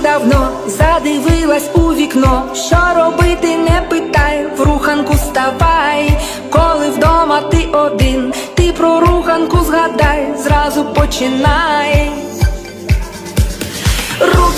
давно задивилась у вікно, що робити не питай, в руханку ставай, коли вдома ти один, ти про руханку згадай, зразу починай. Руки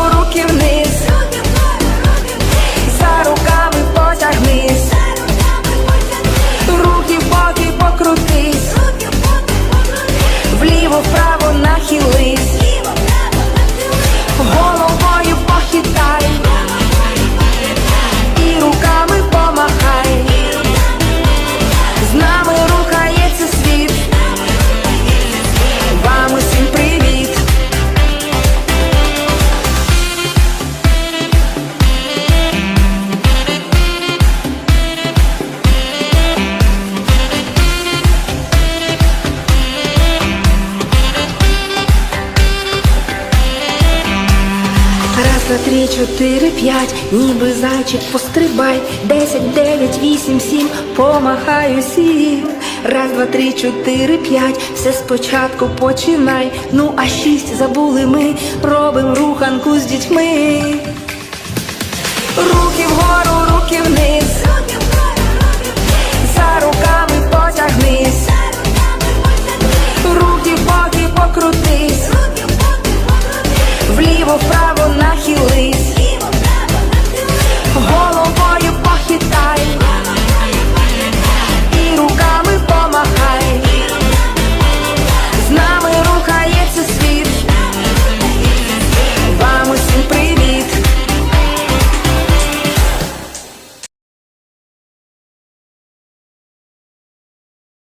за три, чотири, п'ять, ніби зайчик пострибай, десять, дев'ять, вісім, сім, помахаю усім. Раз, два, три, чотири, п'ять, все спочатку починай. Ну, а шість забули ми, робим руханку з дітьми. Руки вгору.